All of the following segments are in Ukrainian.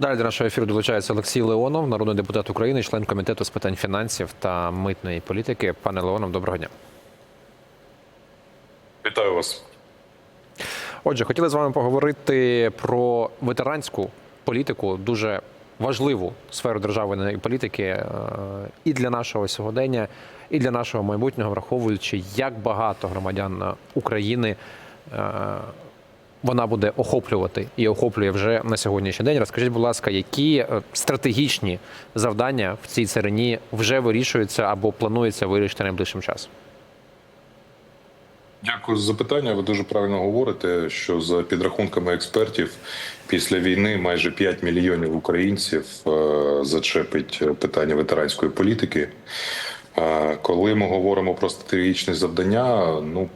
Далі до нашого ефіру долучається Олексій Леонов, народний депутат України, член комітету з питань фінансів та митної політики. Пане Леонов, доброго дня. Вітаю вас. Отже, хотіли з вами поговорити про ветеранську політику, дуже важливу сферу державної політики е, і для нашого сьогодення, і для нашого майбутнього, враховуючи, як багато громадян України е, вона буде охоплювати і охоплює вже на сьогоднішній день. Розкажіть, будь ласка, які е, стратегічні завдання в цій царині вже вирішуються або планується вирішити найближчим часом? Дякую за запитання. Ви дуже правильно говорите, що за підрахунками експертів, після війни майже 5 мільйонів українців е, зачепить питання ветеранської політики. Е, Коли ми говоримо про стратегічні завдання, ну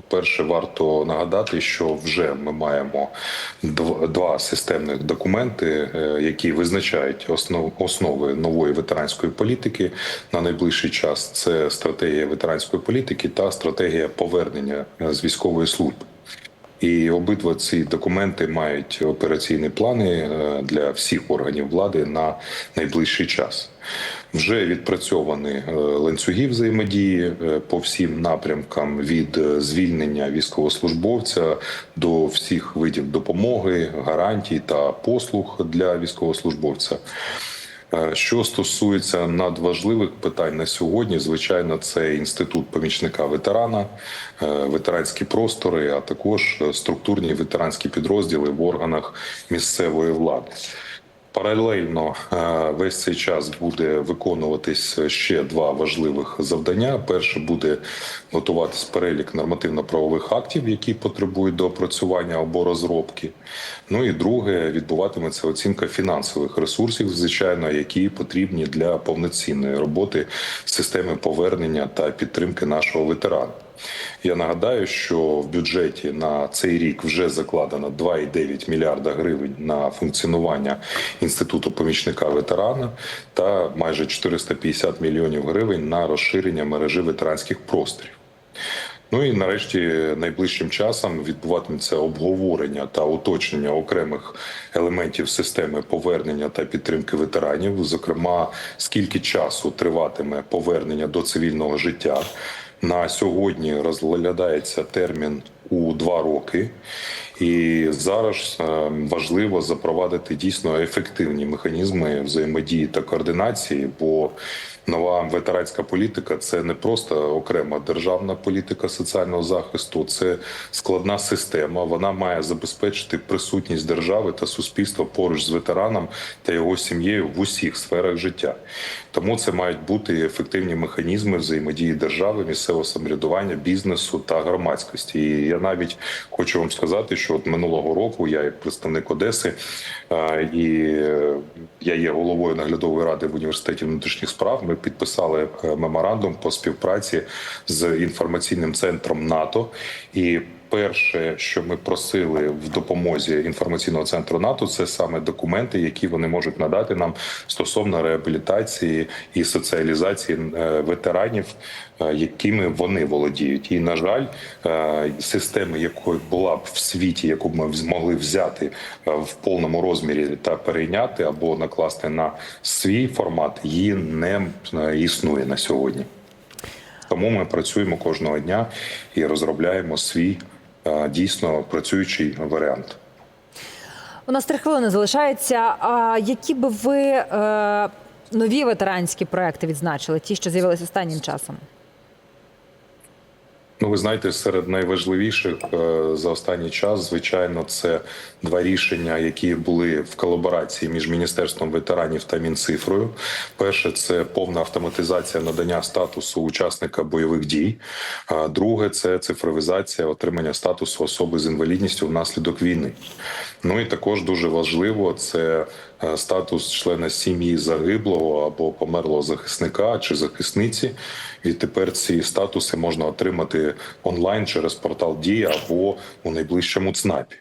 по-перше, варто нагадати, що вже ми маємо дв- два системних документи, е, які визначають основ, основи нової ветеранської політики на найближчий час. Це стратегія ветеранської політики та стратегія повернення е, з військової служби. І обидва ці документи мають операційні плани е, для всіх органів влади на найближчий час. Вже відпрацьовані е, ланцюги взаємодії е, по всім напрямкам від звільнення військовослужбовця до всіх видів допомоги, гарантій та послуг для військовослужбовця. Е, Що стосується надважливих питань на сьогодні, звичайно, це інститут помічника ветерана, е, ветеранські простори, а також е, структурні ветеранські підрозділи в органах місцевої влади. Паралельно е, весь цей час буде виконуватись ще два важливих завдання. Перше буде готуватись перелік нормативно-правових актів, які потребують доопрацювання або розробки. Ну і друге відбуватиметься оцінка фінансових ресурсів, звичайно, які потрібні для повноцінної роботи системи повернення та підтримки нашого ветерана. Я нагадаю, що в бюджеті на цей рік вже закладено 2,9 мільярда гривень на функціонування інституту помічника ветерана та майже 450 мільйонів гривень на розширення мережі ветеранських просторів. Ну і нарешті найближчим часом відбуватиметься обговорення та уточнення окремих елементів системи повернення та підтримки ветеранів. Зокрема, скільки часу триватиме повернення до цивільного життя. На сьогодні розглядається термін у два роки, і зараз е, важливо запровадити дійсно ефективні механізми взаємодії та координації, бо нова ветеранська політика це не просто окрема державна політика соціального захисту, це складна система. Вона має забезпечити присутність держави та суспільства поруч з ветераном та його сім'єю в усіх сферах життя. Тому це мають бути ефективні механізми взаємодії держави, місцевого самоврядування, бізнесу та громадськості. І я навіть хочу вам сказати, що от минулого року я, як представник Одеси, е, і е, я є головою наглядової ради в університеті внутрішніх справ. Ми підписали е, меморандум по співпраці з інформаційним центром НАТО і. Перше, що ми просили в допомозі інформаційного центру НАТО, це саме документи, які вони можуть надати нам стосовно реабілітації і соціалізації е, ветеранів, е, якими вони володіють. І на жаль, е, системи, якої була б в світі, яку б ми змогли взяти в повному розмірі та перейняти або накласти на свій формат, її не існує на сьогодні. Тому ми працюємо кожного дня і розробляємо свій дійсно працюючий варіант. У нас три хвилини залишається. А які би ви е, нові ветеранські проекти відзначили, ті, що з'явилися останнім часом? Ну, ви знаєте, серед найважливіших е, за останній час, звичайно, це два рішення, які були в колаборації між міністерством ветеранів та мінцифрою. Перше це повна автоматизація надання статусу учасника бойових дій. Друге це цифровізація отримання статусу особи з інвалідністю внаслідок війни. Ну і також дуже важливо це статус члена сім'ї загиблого або померлого захисника чи захисниці. Відтепер ці статуси можна отримати онлайн через портал Дія або у найближчому ЦНАПі.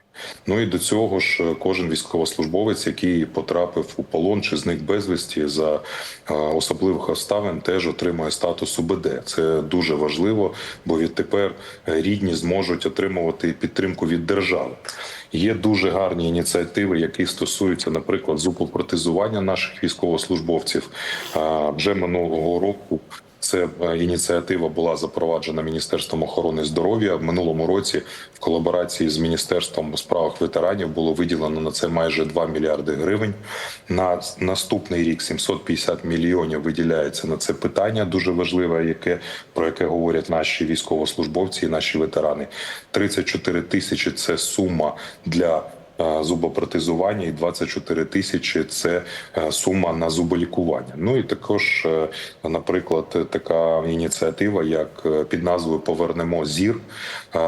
Ну і до цього ж е, кожен військовослужбовець, який потрапив у полон чи зник безвісті за е, особливих обставин, теж отримує статус УБД. Це дуже важливо, бо відтепер е, рідні зможуть отримувати підтримку від держави. Є дуже гарні ініціативи, які стосуються, наприклад, зубопротезування наших військовослужбовців. Вже минулого року це е, ініціатива була запроваджена Міністерством охорони здоров'я. В минулому році в колаборації з Міністерством у справах ветеранів було виділено на це майже 2 мільярди гривень. На наступний рік 750 мільйонів виділяється на це питання, дуже важливе, яке про яке говорять наші військовослужбовці і наші ветерани. 34 тисячі це сума для зубопротезування і 24 тисячі це е, сума на зуболікування. Ну і також, е, наприклад, така ініціатива, як е, під назвою Повернемо зір. Е,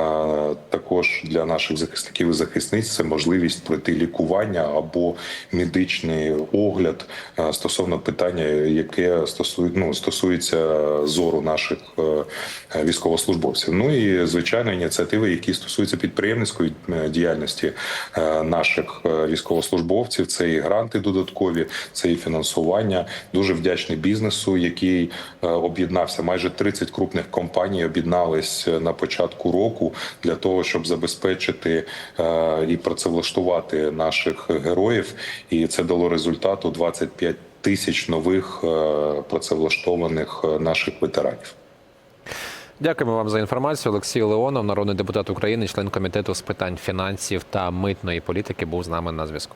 Також для наших захисників і захисниць це можливість пройти лікування або медичний огляд е, стосовно питання, яке стосує, ну, стосується зору наших е, військовослужбовців. Ну і звичайно ініціативи, які стосуються підприємницької е, діяльності е, наших е, військовослужбовців. Це і гранти додаткові, це і фінансування. Дуже вдячний бізнесу, який е, об'єднався. Майже 30 крупних компаній об'єднались е, на початку року для того, щоб забезпечити і працевлаштувати наших героїв. І це дало результату 25 тисяч нових працевлаштованих наших ветеранів. Дякуємо вам за інформацію. Олексій Леонов, народний депутат України, член комітету з питань фінансів та митної політики, був з нами на зв'язку.